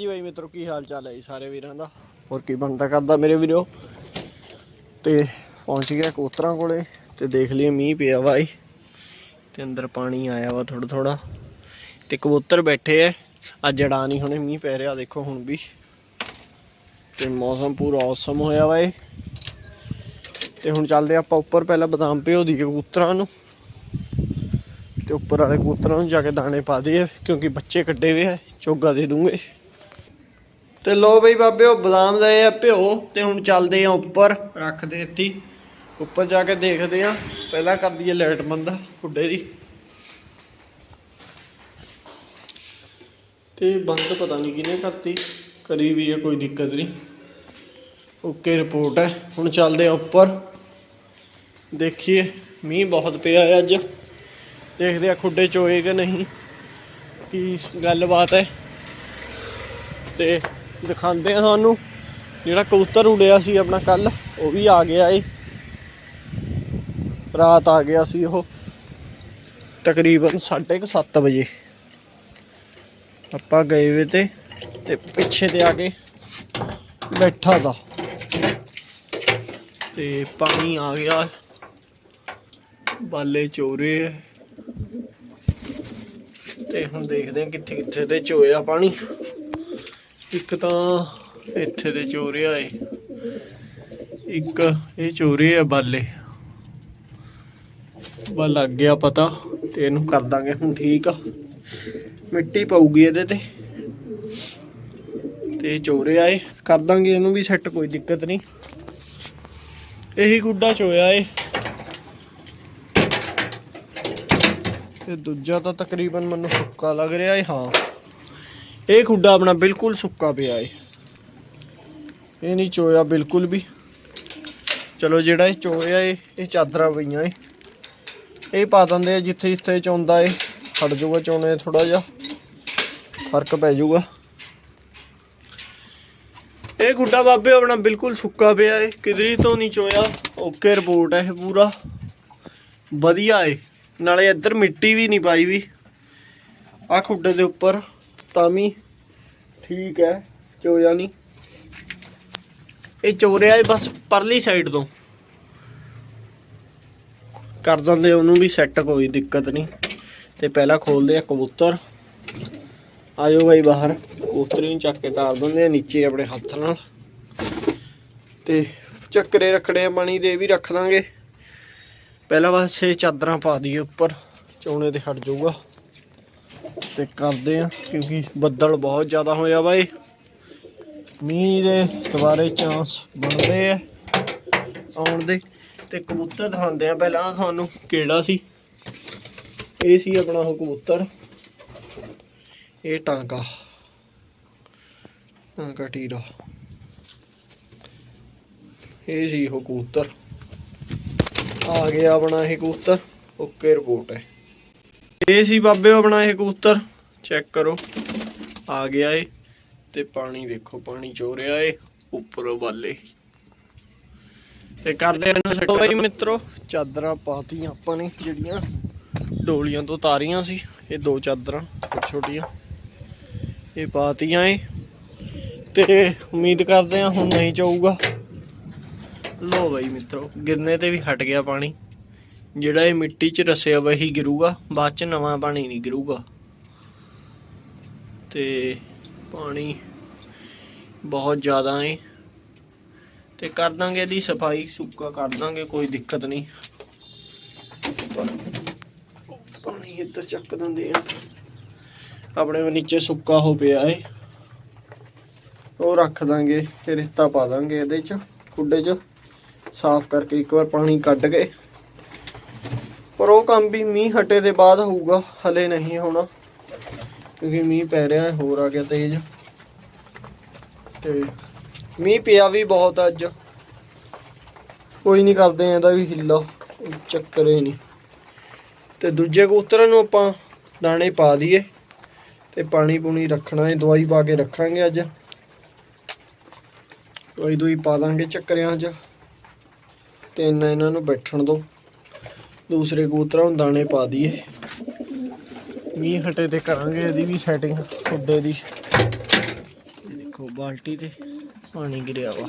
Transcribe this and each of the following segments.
ਜੀ ਬਾਈ ਮਿੱਤਰੋ, ਕੀ ਹਾਲ ਚਾਲ ਹੈ ਜੀ ਸਾਰੇ ਵੀਰਾਂ ਦਾ? ਹੋਰ ਕੀ ਬਣਦਾ ਕਰਦਾ ਮੇਰੇ ਵੀਰੋ? ਤੇ ਪਹੁੰਚ ਗਿਆ ਕੋਤਰਾਂ ਕੋਲੇ ਤੇ ਦੇਖ ਲਈਏ, ਮੀਂਹ ਪਿਆ ਵਾ ਏ ਤੇ ਅੰਦਰ ਪਾਣੀ ਆਇਆ ਵਾ ਥੋੜਾ ਥੋੜਾ ਤੇ ਕਬੂਤਰ ਬੈਠੇ ਐ ਅੱਜ ਜੜਾ ਨਹੀਂ ਹੁਣੇ, ਮੀਂਹ ਪੈ ਰਿਹਾ ਦੇਖੋ ਹੁਣ ਵੀ। ਤੇ ਮੌਸਮ ਪੂਰਾ ਔਸਮ ਹੋਇਆ ਵਾ ਏ ਤੇ ਹੁਣ ਚੱਲਦੇ ਆਪਾਂ ਉੱਪਰ ਪਹਿਲਾਂ ਬਦਾਮ ਭਿਓ ਦੀ ਕਬੂਤਰਾਂ ਨੂੰ। ਤੇ ਉੱਪਰ ਵਾਲੇ ਕਬੂਤਰਾਂ ਨੂੰ ਜਾ ਕੇ ਦਾਣੇ ਪਾ ਦਈਏ, ਕਿਉਂਕਿ ਬੱਚੇ ਕੱਢੇ ਹੋਏ ਆ, ਚੋਗਾ ਦੇ ਦੂੰਗੇ। ਤੇ ਲੋ ਬਈ ਬਾਬੇ ਉਹ ਬਦਾਮ ਲਏ ਆ ਭਿਓ ਤੇ ਹੁਣ ਚੱਲਦੇ ਆ ਉੱਪਰ ਰੱਖਦੇ ਇੱਥੇ ਉੱਪਰ ਜਾ ਕੇ ਦੇਖਦੇ ਆ। ਪਹਿਲਾਂ ਕਰ ਦਈਏ ਲਾਈਟ ਬੰਦ, ਖੁੱਡੇ ਦੀ। ਤੇ ਬੰਦ ਪਤਾ ਨਹੀਂ ਕਿਹਨੇ ਕਰਤੀ, ਕਰੀ ਵੀ ਹੈ ਕੋਈ ਦਿੱਕਤ ਨਹੀਂ ਓਕੇ, ਰਿਪੋਰਟ ਹੈ। ਹੁਣ ਚੱਲਦੇ ਆ ਉੱਪਰ। ਦੇਖੀਏ, ਮੀਂਹ ਬਹੁਤ ਪਿਆ ਹੈ ਅੱਜ। ਦੇਖਦੇ ਆ ਖੁੱਡੇ ਚੋਏ ਕਿ ਨਹੀਂ, ਕੀ ਗੱਲਬਾਤ ਹੈ। ਤੇ ਦਿਖਾਉਂਦੇ ਆ ਤੁਹਾਨੂੰ। ਜਿਹੜਾ ਕਬੂਤਰ ਉੜਿਆ ਸੀ ਆਪਣਾ ਕੱਲ ਉਹ ਵੀ ਆ ਗਿਆ ਏ। ਰਾਤ ਆ ਗਿਆ ਸੀ ਉਹ। ਤਕਰੀਬਨ 7:30 ਵਜੇ। ਆਪਾਂ ਗਏ ਵੇ ਤੇ ਤੇ ਪਿੱਛੇ ਤੇ ਆ ਕੇ ਬੈਠਾ ਦਾ। ਤੇ ਪਾਣੀ ਆ ਗਿਆ। ਬਾਲੇ ਚੋਰੇ ਤੇ ਹੁਣ ਦੇਖਦੇ ਆ ਕਿੱਥੇ ਕਿੱਥੇ ਤੇ ਚੋਇਆ ਪਾਣੀ। ਇੱਕ ਤਾਂ ਇੱਥੇ ਦੇ ਚੋਰਿਆ ਏ ਇੱਕ ਇਹ ਚੋਰੇ ਆ ਬਾਲੇ। ਬਾ ਲੱਗ ਗਿਆ ਪਤਾ ਤੇ ਇਹਨੂੰ ਕਰ ਦਾਂਗੇ ਹੁਣ ਠੀਕ ਆ। ਮਿੱਟੀ ਪਾਊਗੀ ਇਹਦੇ ਤੇ। ਤੇ ਚੋਰੇ ਆਏ ਕਰ ਦਾਂਗੇ ਇਹਨੂੰ ਵੀ ਸੈੱਟ ਕੋਈ ਦਿੱਕਤ ਨਹੀਂ। ਇਹੀ ਗੁੱਡਾ ਚੋਇਆ ਏ। ਤੇ ਦੂਜਾ ਤਾਂ ਤਕਰੀਬਨ ਮੈਨੂੰ ਸੁੱਕਾ ਲੱਗ ਰਿਹਾ ਏ, ਹਾਂ। ਇਹ ਖੁੱਡਾ ਆਪਣਾ ਬਿਲਕੁਲ ਸੁੱਕਾ ਪਿਆ ਏ। ਇਹ ਨਹੀਂ ਚੋਇਆ ਬਿਲਕੁਲ ਵੀ। ਚਲੋ ਜਿਹੜਾ ਇਹ ਚੋਇਆ ਏ, ਇਹ ਚਾਦਰਾਂ ਪਈਆਂ ਏ। ਇਹ ਪਾ ਦਿੰਦੇ ਆ ਜਿੱਥੇ ਜਿੱਥੇ ਚੋਂਦਾ ਏ। ਹਟ ਜਾਊਗਾ ਚੋਣੇ ਥੋੜਾ ਜਿਹਾ। ਫ਼ਰਕ ਪੈ ਜਾਊਗਾ। ਇਹ ਖੁੱਡਾ ਬਾਬੇ ਆਪਣਾ ਬਿਲਕੁਲ ਸੁੱਕਾ ਪਿਆ ਏ। ਕਿਧਰੀ ਤੋਂ ਨਹੀਂ ਚੋਇਆ। ਓਕੇ ਰਿਪੋਰਟ ਹੈ ਇਹ ਪੂਰਾ। ਵਧੀਆ ਏ। ਨਾਲੇ ਇੱਧਰ ਮਿੱਟੀ ਵੀ ਨਹੀਂ ਪਾਈ ਵੀ। ਆ ਖੁੱਡੇ ਦੇ ਉੱਪਰ। ਤਾਂ ਵੀ ਠੀਕ ਹੈ ਚੋਇਆ ਨਹੀਂ। ਇਹ ਚੋਰਿਆ ਬਸ ਪਰਲੀ ਸਾਈਡ ਤੋਂ। ਕਰ ਦਿੰਦੇ ਉਹਨੂੰ ਵੀ ਸੈੱਟ ਕੋਈ ਦਿੱਕਤ ਨਹੀਂ। ਤੇ ਪਹਿਲਾਂ ਖੋਲਦੇ ਆ ਕਬੂਤਰ। ਆਜੋ ਬਾਈ ਬਾਹਰ, ਕਬੂਤਰੀ ਨੂੰ ਚੱਕ ਕੇ ਤਾਰ ਦਿੰਦੇ ਆ ਨੀਚੇ ਆਪਣੇ ਹੱਥ ਨਾਲ। ਤੇ ਚੱਕਰੇ ਰੱਖਣੇ ਆ ਪਾਣੀ ਦੇ ਵੀ ਰੱਖ ਦਾਂਗੇ। ਪਹਿਲਾਂ ਬਸ ਇਹ ਚਾਦਰਾਂ ਪਾ ਦਈਏ ਉੱਪਰ, ਚੌਣੇ ਤੇ ਹਟ ਜਾਊਗਾ। ਤੇ ਕਰਦੇ ਆ, ਕਿਉਂਕਿ ਬੱਦਲ ਬਹੁਤ ਜ਼ਿਆਦਾ ਹੋਇਆ ਬਾਈ। ਮੀਂਹ ਦੇ ਦੁਬਾਰੇ ਚਾਂਸ ਬਣਦੇ ਆ ਆਉਣ ਦੇ। ਤੇ ਕਬੂਤਰ ਦਿਖਾਉਂਦੇ ਆ ਪਹਿਲਾਂ ਤਾਂ ਤੁਹਾਨੂੰ ਕਿਹੜਾ ਸੀ। ਇਹ ਸੀ ਆਪਣਾ ਉਹ ਕਬੂਤਰ। ਇਹ ਟਾਂਕਾ। ਟਾਂਕਾ ਟੀਰਾ। ਇਹ ਸੀ ਉਹ ਕਬੂਤਰ। ਆ ਗਿਆ ਆਪਣਾ ਇਹ ਕਬੂਤਰ। ਓਕੇ ਰਿਪੋਰਟ ਹੈ। ਇਹ ਸੀ ਬਾਬੇ ਆਪਣਾ ਇਹ ਕਬੂਤਰ। ਚੈੱਕ ਕਰੋ। ਆ ਗਿਆ ਏ। ਤੇ ਪਾਣੀ ਦੇਖੋ ਪਾਣੀ ਚੋਰਿਆ ਏ ਉੱਪਰੋਂ ਬਾਲੇ ਤੇ ਕਰਦੇ ਇਹਨੂੰ ਛੱਡੋ ਬਈ ਮਿੱਤਰੋ। ਚਾਦਰਾਂ ਪਾਤੀਆਂ ਆਪਾਂ ਨੇ ਜਿਹੜੀਆਂ। ਡੋਲੀਆਂ ਤੋਂ ਤਾਰੀਆਂ ਸੀ। ਇਹ ਦੋ ਚਾਦਰਾਂ ਛੋਟੀਆਂ ਛੋਟੀਆਂ। ਇਹ ਪਾਤੀਆਂ ਏ। ਤੇ ਉਮੀਦ ਕਰਦੇ ਆ ਹੁਣ ਨਹੀਂ ਚਾਊਗਾ। ਲੋ ਬਾਈ ਮਿੱਤਰੋ, ਗਿਰਨੇ ਤੇ ਵੀ ਹਟ ਗਿਆ ਪਾਣੀ। ਜਿਹੜਾ ਇਹ ਮਿੱਟੀ 'ਚ ਰਸਿਆ ਵਾ ਇਹੀ ਗਿਰੂਗਾ, ਬਾਅਦ 'ਚ ਨਵਾਂ ਪਾਣੀ ਨਹੀਂ ਗਿਰੂਗਾ। ਤੇ ਪਾਣੀ ਬਹੁਤ ਜ਼ਿਆਦਾ ਏ। ਤੇ ਕਰ ਦਾਂਗੇ ਇਹਦੀ ਸਫ਼ਾਈ, ਸੁੱਕਾ ਕਰ ਦਾਂਗੇ, ਕੋਈ ਦਿੱਕਤ ਨਹੀਂ। ਪਾਣੀ ਇੱਧਰ ਚੱਕ ਦਿੰਦੇ ਆ। ਆਪਣੇ ਨੀਚੇ ਸੁੱਕਾ ਹੋ ਪਿਆ ਏ। ਉਹ ਰੱਖ ਦਾਂਗੇ, ਤੇ ਰੇਤਾ ਪਾ ਦਾਂਗੇ ਇਹਦੇ ਚ, ਖੁੱਡੇ ਚ। ਸਾਫ਼ ਕਰਕੇ ਇੱਕ ਵਾਰ ਪਾਣੀ ਕੱਢ ਕੇ ਪਰ ਉਹ ਕੰਮ ਵੀ ਮੀਂਹ ਹਟੇ ਦੇ ਬਾਅਦ ਹੋਊਗਾ, ਹਲੇ ਨਹੀਂ ਹੋਣਾ। ਕਿਉਂਕਿ ਮੀਂਹ ਪੈ ਰਿਹਾ ਹੈ, ਹੋਰ ਆ ਗਿਆ ਤੇਜ਼। ਤੇ ਮੀਂਹ ਪਿਆ ਵੀ ਬਹੁਤ ਅੱਜ। ਕੋਈ ਨਹੀਂ ਕਰਦੇ ਇਹਦਾ ਵੀ ਹਿੱਲਾ, ਕੋਈ ਚੱਕਰ ਹੀ ਨਹੀਂ। ਤੇ ਦੂਜੇ ਕਬੂਤਰਾਂ ਨੂੰ ਆਪਾਂ ਦਾਣੇ ਪਾ ਦਈਏ ਤੇ ਪਾਣੀ ਪੂਣੀ ਰੱਖਣਾ ਹੈ, ਦਵਾਈ ਪਾ ਕੇ ਰੱਖਾਂਗੇ ਅੱਜ। ਦਵਾਈ ਦੂਈ ਪਾ ਦਾਂਗੇ ਚੱਕਰਿਆਂ 'ਚ। ਤੇ ਇੰਨਾ ਇਹਨਾਂ ਨੂੰ ਬੈਠਣ ਦੋ ਦੂਸਰੇ ਕਬੂਤਰਾਂ ਨੂੰ ਦਾਣੇ ਪਾ ਦਈਏ। ਮੀਂਹ ਹਟੇ ਤੇ ਕਰਾਂਗੇ ਇਹਦੀ ਵੀ ਸੈਟਿੰਗ ਖੁੱਡੇ ਦੀ। ਦੇਖੋ ਬਾਲਟੀ ਤੇ ਪਾਣੀ ਗਿਰਿਆ ਵਾ।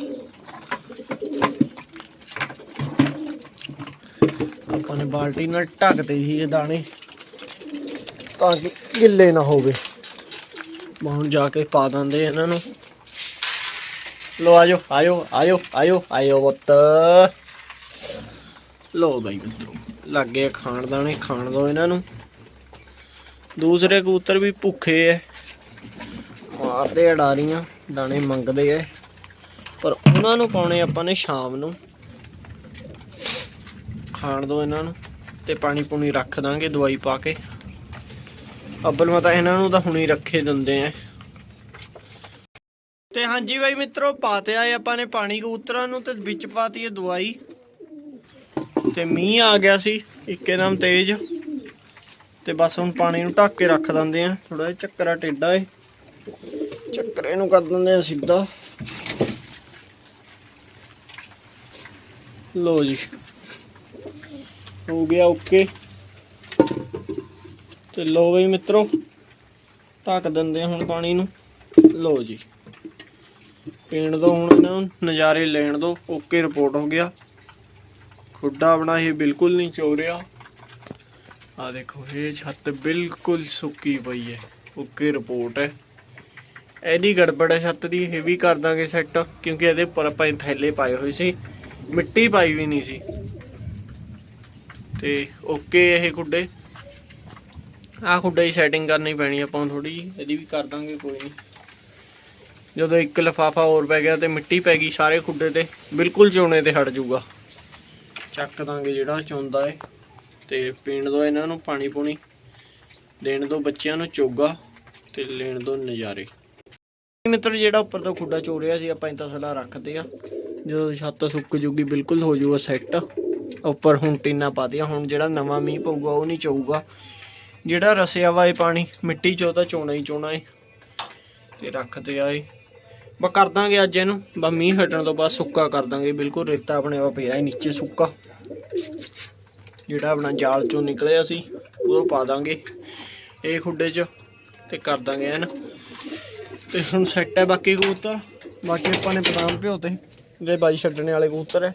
ਆਪਾਂ ਨੇ ਬਾਲਟੀ ਨਾਲ ਢੱਕਦੇ ਸੀ ਇਹ ਦਾਣੇ ਤਾਂ ਕਿ ਗਿੱਲੇ ਨਾ ਹੋਵੇ। ਹੁਣ ਜਾ ਕੇ ਪਾ ਦਿੰਦੇ ਇਹਨਾਂ ਨੂੰ। ਲੋ ਆਜੋ ਆਇਓ ਆਇਓ ਆਇਓ ਆਇਓ ਪੁੱਤ। ਲੋ ਬਾਈ ਮਿੱਤਰੋ। ਲੱਗ ਗਏ ਖਾਣ ਦਾਣੇ, ਖਾਣ ਦੋ ਇਹਨਾਂ ਨੂੰ। ਦੂਸਰੇ ਕਬੂਤਰ ਵੀ ਭੁੱਖੇ ਐ। ਮਾਰਦੇ ਅਡਾਰੀਆਂ ਦਾਣੇ ਮੰਗਦੇ ਐ। ਪਰ ਉਹਨਾਂ ਨੂੰ ਪਾਉਣੇ ਆਪਾਂ ਨੇ ਸ਼ਾਮ ਨੂੰ। ਖਾਣ ਦੋ ਇਹਨਾਂ ਨੂੰ ਤੇ ਪਾਣੀ ਪੂਣੀ ਰੱਖ ਦਾਂਗੇ ਦਵਾਈ ਪਾ ਕੇ। ਅੱਬਲ ਮਤਾ ਇਹਨਾਂ ਨੂੰ ਤਾਂ ਹੁਣੀ ਰੱਖੇ ਦਿੰਦੇ ਆ ਤੇ ਹਾਂਜੀ ਬਾਈ ਮਿੱਤਰੋ ਪਾਤੇ ਆਏ ਆਪਾਂ ਨੇ ਪਾਣੀ ਕਬੂਤਰਾਂ ਨੂੰ ਤੇ ਵਿੱਚ ਪਾਤੀ ਹੈ ਦਵਾਈ। ਤੇ ਮੀਂਹ ਆ ਗਿਆ ਸੀ ਇੱਕਦਮ ਤੇਜ਼। ਤੇ ਬਸ ਹੁਣ ਪਾਣੀ ਨੂੰ ਢੱਕ ਕੇ ਰੱਖ ਦਿੰਦੇ ਆ। ਥੋੜਾ ਜਿਹਾ ਚੱਕਰਾ ਟੇਡਾ ਏ। ਚੱਕਰੇ ਨੂੰ ਕਰ ਦਿੰਦੇ ਆ ਸਿੱਧਾ। ਲੋ ਜੀ। ਹੋ ਗਿਆ ਓਕੇ। ਤੇ ਲੋ ਬਈ ਮਿੱਤਰੋ, ਢੱਕ ਦਿੰਦੇ ਆ ਹੁਣ ਪਾਣੀ ਨੂੰ। ਲੋ ਜੀ। ਪੀਣ ਦੋ ਹੁਣ ਇਹਨਾਂ ਨੂੰ, ਨਜ਼ਾਰੇ ਲੈਣ ਦੋ। ਓਕੇ, ਰਿਪੋਰਟ ਹੋ ਗਿਆ। ਖੁੱਡਾ ਆਪਣਾ ਇਹ ਬਿਲਕੁਲ ਨਹੀਂ ਚੋ ਰਿਹਾ ਆ ਦੇਖੋ, ਇਹ ਛੱਤ ਬਿਲਕੁਲ ਸੁੱਕੀ ਪਈ ਹੈ। ਓਕੇ ਰਿਪੋਰਟ ਹੈ। ਇਹਦੀ ਗੜਬੜ ਹੈ ਛੱਤ ਦੀ, ਇਹ ਵੀ ਕਰ ਦਾਂਗੇ ਸੈੱਟ ਕਿਉਂਕਿ ਇਹਦੇ ਉੱਪਰ ਆਪਾਂ ਥੈਲੇ ਪਾਏ ਹੋਏ ਸੀ। ਮਿੱਟੀ ਪਾਈ ਵੀ ਨਹੀਂ ਸੀ। ਤੇ ਓਕੇ ਇਹ ਖੁੱਡੇ। ਆਹ ਖੁੱਡੇ ਦੀ ਸੈਟਿੰਗ ਕਰਨੀ ਪੈਣੀ ਆਪਾਂ ਨੂੰ ਥੋੜੀ ਜਿਹੀ। ਇਹਦੀ ਵੀ ਕਰ ਦਾਂਗੇ, ਕੋਈ ਨਹੀਂ। ਜਦੋਂ ਇੱਕ ਲਫਾਫਾ ਹੋਰ ਪੈ ਗਿਆ ਤੇ ਮਿੱਟੀ ਪੈ ਗਈ ਸਾਰੇ ਖੁੱਡੇ ਤੇ, ਬਿਲਕੁਲ ਚੋਣੇ ਤੇ ਹਟ ਜਾਊਗਾ। ਚੱਕ ਦਾਂਗੇ ਜਿਹੜਾ ਚੋਂਦਾ ਏ। ਤੇ ਪੀਣ ਦੋ ਇਹਨਾਂ ਨੂੰ ਪਾਣੀ ਪੂਣੀ, ਦੇਣ ਦੋ ਬੱਚਿਆਂ ਨੂੰ ਚੋਗਾ ਤੇ ਲੈਣ ਦੋ ਨਜ਼ਾਰੇ। ਮਿੱਤਰ ਜਿਹੜਾ ਉੱਪਰ ਤੋਂ ਖੁੱਡਾ ਚੋ ਰਿਹਾ ਸੀ, ਆਪਾਂ ਇੰਤਾ ਸਲਾ ਰੱਖਦੇ ਆ ਜਦੋਂ ਛੱਤ ਸੁੱਕ ਜੂਗੀ, ਬਿਲਕੁਲ ਹੋ ਜਾਊਗਾ ਸੈੱਟ। ਉੱਪਰ ਹੁਣ ਟੀਨਾ ਪਾਤੀਆਂ ਹੁਣ ਜਿਹੜਾ ਨਵਾਂ ਮੀਂਹ ਪਊਗਾ, ਉਹ ਨਹੀਂ ਚੋਊਗਾ। ਜਿਹੜਾ ਰਸਿਆ ਵਾ ਇਹ ਪਾਣੀ, ਮਿੱਟੀ ਚੋਂ ਤਾਂ ਚੋਣਾ ਹੀ ਚੋਣਾ ਏ। ਤੇ ਰੱਖਦੇ ਆ ਆਏ ਬਾ ਕਰ ਦਾਂਗੇ ਅੱਜ ਇਹਨੂੰ। ਬਾ ਮੀਂਹ ਹਟਣ ਤੋਂ ਬਾਅਦ ਸੁੱਕਾ ਕਰ ਦਾਂਗੇ। ਬਿਲਕੁਲ ਰੇਤਾ ਆਪਣੇ ਆਪ ਪਿਆ ਹੈ ਨੀਚੇ ਸੁੱਕਾ। ਜਿਹੜਾ ਆਪਣਾ ਜਾਲ ਚੋਂ ਨਿਕਲਿਆ ਸੀ ਉਹ ਪਾ ਦਾਂਗੇ ਇਹ ਖੁੱਡੇ 'ਚ ਤੇ ਕਰ ਦਾਂਗੇ ਐਨ ਤੇ ਹੁਣ ਸੈੱਟ ਹੈ ਬਾਕੀ ਕਬੂਤਰ। ਬਾਕੀ ਆਪਾਂ ਨੇ ਬਦਾਮ ਭਿਓਤੇ ਜਿਹੜੇ ਬਾਜੀ ਛੱਡਣੇ ਵਾਲੇ ਕਬੂਤਰ ਹੈ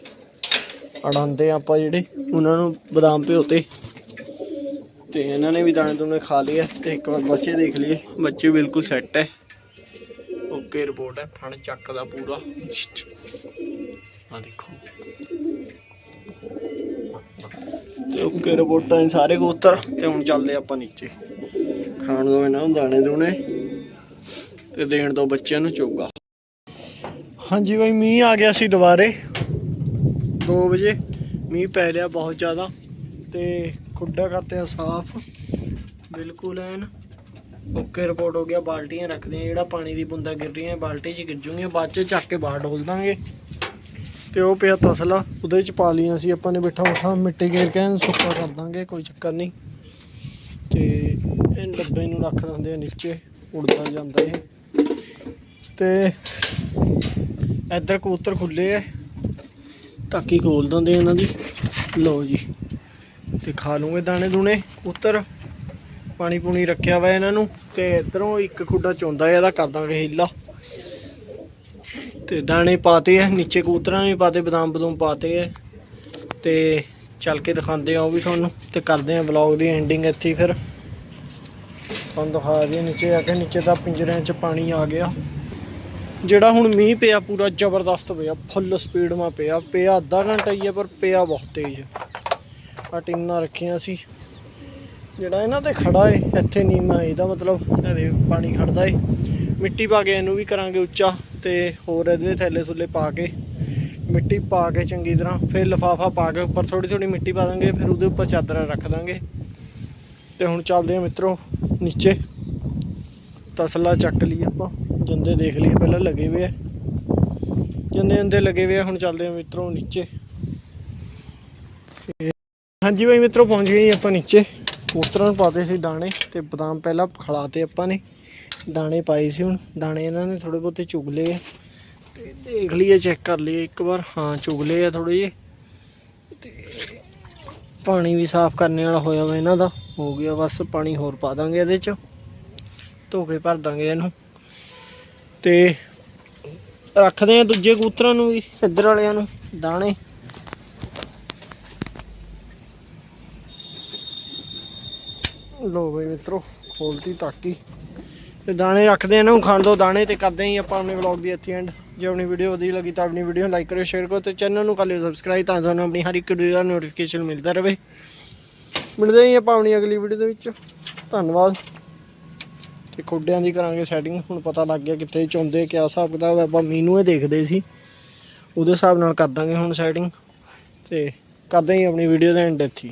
ਅੜਾਉਂਦੇ ਆ ਆਪਾਂ ਜਿਹੜੇ, ਉਹਨਾਂ ਨੂੰ ਬਦਾਮ ਭਿਓਤੇ ਤੇ। ਇਹਨਾਂ ਨੇ ਵੀ ਦਾਣੇ ਦੂਣੇ ਖਾ ਲਏ ਆ ਤੇ ਇੱਕ ਵਾਰ ਬੱਚੇ ਦੇਖ ਲਈਏ। ਬੱਚੇ ਬਿਲਕੁਲ ਸੈੱਟ ਹੈ। ਓਕੇ ਰਿਪੋਰਟ ਹੈ ਫਣ ਚੱਕਦਾ ਪੂਰਾ। ਆ ਦੇਖੋ। ਤੇ ਓਕੇ ਰਿਪੋਰਟਾਂ ਸਾਰੇ ਕਬੂਤਰ, ਤੇ ਹੁਣ ਚੱਲਦੇ ਆਪਾਂ ਨੀਚੇ। ਖਾਣ ਦੋ ਇਹਨਾਂ ਨੂੰ ਦਾਣੇ ਦੂਣੇ, ਤੇ ਦੇਣ ਦੋ ਬੱਚਿਆਂ ਨੂੰ ਚੋਗਾ। ਹਾਂਜੀ ਬਾਈ, ਮੀਂਹ ਆ ਗਿਆ ਸੀ ਦੁਬਾਰੇ। 2 ਵਜੇ ਮੀਂਹ ਪੈ ਰਿਹਾ ਬਹੁਤ ਜ਼ਿਆਦਾ, ਤੇ ਖੁੱਡਾ ਕਰਤੇ ਆ ਸਾਫ਼। ਬਿਲਕੁਲ ਐਨ ਓਕੇ ਰਿਪੋਰਟ ਹੋ ਗਿਆ, ਬਾਲਟੀਆਂ ਰੱਖਦੇ ਆ ਜਿਹੜਾ ਪਾਣੀ ਦੀ ਬੂੰਦਾ ਗਿਰ ਰਹੀਆਂ, ਬਾਲਟੀ 'ਚ ਗਿਰ ਜੂਗੀਆਂ, ਬਾਅਦ 'ਚ ਚੱਕ ਕੇ ਬਾਹਰ ਡੋਲ ਦਾਂਗੇ। ਤੇ ਉਹ ਪਿਆ ਤਸਲਾ, ਉਹਦੇ 'ਚ ਪਾ ਲਈਆਂ ਸੀ, ਆਪਾਂ ਨੇ ਬਿਠਾ ਉਠਾ ਮਿੱਟੀ ਗੇਰ ਕੇ ਸੁੱਕਾ ਕਰ ਦਾਂਗੇ, ਕੋਈ ਚੱਕਰ ਨਹੀਂ। ਤੇ ਇਹ ਡੱਬੇ ਨੂੰ ਰੱਖ ਦਿੰਦੇ ਆ ਨੀਚੇ ਉੜਦਾ ਜਾਂਦਾ ਇਹ। ਤੇ ਇੱਧਰ ਕਬੂਤਰ ਖੁੱਲੇ ਐ ਟਾਕੀ ਖੋਲ ਦਿੰਦੇ ਇਹਨਾਂ ਦੀ। ਲਓ ਜੀ, ਤੇ ਖਾ ਲੂਗੇ ਦਾਣੇ ਦੂਣੇ ਕਬੂਤਰ ਪਾਣੀ ਪੂਣੀ ਰੱਖਿਆ ਵਾ ਇਹਨਾਂ ਨੂੰ ਤੇ ਇਧਰੋਂ ਇੱਕ ਖੁੱਡਾ ਚੋਂਦਾ ਹੈ ਇਹਦਾ ਕਰ ਦਾਂਗੇ ਹੀਲਾ। ਤੇ ਦਾਣੇ ਪਾਤੇ ਐ ਨੀਚੇ ਕਬੂਤਰਾਂ ਵੀ ਪਾਤੇ, ਬਦਾਮ ਬਦੂਮ ਪਾਤੇ ਐ ਤੇ ਚੱਲ ਕੇ ਦਿਖਾਉਂਦੇ ਆ ਉਹ ਵੀ ਤੁਹਾਨੂੰ ਤੇ ਕਰਦੇ ਆ ਵਲੌਗ ਦੀ ਐਂਡਿੰਗ ਇੱਥੇ ਫਿਰ। ਤੁਹਾਨੂੰ ਦਿਖਾ ਦਈਏ ਨੀਚੇ ਆ ਕੇ, ਨੀਚੇ ਦਾ ਪਿੰਜਰਿਆਂ 'ਚ ਪਾਣੀ ਆ ਗਿਆ। ਜਿਹੜਾ ਹੁਣ ਮੀਂਹ ਪਿਆ ਪੂਰਾ ਜ਼ਬਰਦਸਤ ਪਿਆ ਫੁੱਲ ਸਪੀਡ ਮਾ ਪਿਆ ਪਿਆ ਅੱਧਾ ਘੰਟਾ ਹੀ ਹੈ ਪਰ ਪਿਆ ਬਹੁਤ ਤੇਜ਼। ਆ ਟੀਨਾਂ ਰੱਖੀਆਂ ਸੀ। ਜਿਹੜਾ ਇਹਨਾਂ ਤੇ ਖੜਾ ਏ, ਇੱਥੇ ਨੀਮਾ ਇਹਦਾ ਮਤਲਬ ਇਹਦੇ ਪਾਣੀ ਖੜਦਾ ਏ। ਮਿੱਟੀ ਪਾ ਕੇ ਇਹਨੂੰ ਵੀ ਕਰਾਂਗੇ ਉੱਚਾ ਤੇ ਹੋਰ ਇਹਦੇ ਥੈਲੇ ਥੁੱਲੇ ਪਾ ਕੇ, ਮਿੱਟੀ ਪਾ ਕੇ ਚੰਗੀ ਤਰ੍ਹਾਂ, ਫਿਰ ਲਫਾਫਾ ਪਾ ਕੇ ਉੱਪਰ ਥੋੜੀ ਥੋੜੀ ਮਿੱਟੀ ਪਾ ਦਾਂਗੇ, ਫਿਰ ਉਹਦੇ ਉੱਪਰ ਚਾਦਰ ਰੱਖ ਦਾਂਗੇ। ਤੇ ਹੁਣ ਚੱਲਦੇ ਆ ਮਿੱਤਰੋ ਨੀਚੇ। ਤਸਲਾ ਚੱਕ ਲਈ ਆਪਾਂ, ਜੰਦੇ ਦੇਖ ਲਈਏ, ਪਹਿਲਾਂ ਲੱਗੇ ਹੋਏ ਆ। ਜੰਦੇ ਜੰਦੇ ਲੱਗੇ ਹੋਏ ਆ, ਹੁਣ ਚੱਲਦੇ ਆ ਮਿੱਤਰੋ ਨੀਚੇ। ਤੇ ਹਾਂਜੀ ਬਾਈ ਮਿੱਤਰੋ, ਪਹੁੰਚ ਗਏ ਜੀ ਆਪਾਂ ਨੀਚੇ। ਕਬੂਤਰਾਂ ਨੂੰ ਪਾਤੇ ਸੀ ਦਾਣੇ ਤੇ ਬਦਾਮ ਪਹਿਲਾਂ ਖਲਾਤੇ ਆਪਾਂ ਨੇ। ਦਾਣੇ ਪਾਏ ਸੀ ਹੁਣ। ਦਾਣੇ ਇਹਨਾਂ ਨੇ ਥੋੜੇ ਬਹੁਤੇ ਚੁਗ ਲਏ ਆ। ਤੇ ਦੇਖ ਲਈਏ ਚੈੱਕ ਕਰ ਲਈਏ ਇੱਕ ਵਾਰ। ਹਾਂ, ਚੁਗ ਲਏ ਆ ਥੋੜੇ ਜਿਹੇ। ਤੇ ਪਾਣੀ ਵੀ ਸਾਫ਼ ਕਰਨੇ ਵਾਲਾ ਹੋਇਆ ਵਾ ਇਹਨਾਂ ਦਾ। ਹੋ ਗਿਆ, ਬਸ ਪਾਣੀ ਹੋਰ ਪਾ ਦਾਂਗੇ ਇਹਦੇ ਚ। ਧੋ ਕੇ ਭਰ ਦਾਂਗੇ ਇਹਨੂੰ। ਤੇ ਰੱਖਦੇ ਆ ਦੂਜੇ ਕਬੂਤਰਾਂ ਨੂੰ ਵੀ, ਇੱਧਰ ਵਾਲਿਆਂ ਨੂੰ। ਦਾਣੇ। ਲੋ ਬਈ ਮਿੱਤਰੋ, ਖੋਲਤੀ ਤਾਕੀ। ਤੇ ਦਾਣੇ ਰੱਖਦੇ ਆ ਇਹਨਾਂ ਨੂੰ ਖਾਣ ਦੋ ਦਾਣੇ ਤੇ ਕਰਦੇ ਹੀ ਆਪਾਂ ਆਪਣੇ ਵਲੌਗ ਦੀ ਇੱਥੇ ਐਂਡ ਜੇ ਆਪਣੀ ਵੀਡੀਓ ਵਧੀਆ ਲੱਗੀ ਤਾਂ ਆਪਣੀ ਵੀਡੀਓ ਨੂੰ ਲਾਈਕ ਕਰੋ ਸ਼ੇਅਰ ਕਰੋ ਤੇ ਚੈਨਲ ਨੂੰ ਕਰ ਲਿਓ ਸਬਸਕ੍ਰਾਈਬ ਤਾਂ ਤੁਹਾਨੂੰ ਆਪਣੀ ਹਰ ਇੱਕ ਵੀਡੀਓ ਦਾ ਨੋਟੀਫਿਕੇਸ਼ਨ ਮਿਲਦਾ ਰਹੇ। ਮਿਲਦੇ ਹੀ ਆਪਾਂ ਆਪਣੀ ਅਗਲੀ ਵੀਡੀਓ ਦੇ ਵਿੱਚ। ਧੰਨਵਾਦ। ਤੇ ਖੋਡਿਆਂ ਦੀ ਕਰਾਂਗੇ ਸੈਟਿੰਗ ਹੁਣ ਪਤਾ ਲੱਗ ਗਿਆ ਕਿੱਥੇ ਚੁੰਦੇ ਕਿਆ ਹਿਸਾਬ ਕਿਤਾਬ ਆਪਾਂ ਮੀਨੂ ਇਹ ਦੇਖਦੇ ਸੀ। ਉਹਦੇ ਹਿਸਾਬ ਨਾਲ ਕਰ ਦਾਂਗੇ ਹੁਣ ਸੈਟਿੰਗ ਤੇ ਕਰਦੇ ਹੀ ਆਪਣੀ ਵੀਡੀਓ ਦਾ ਐਂਡ ਇੱਥੇ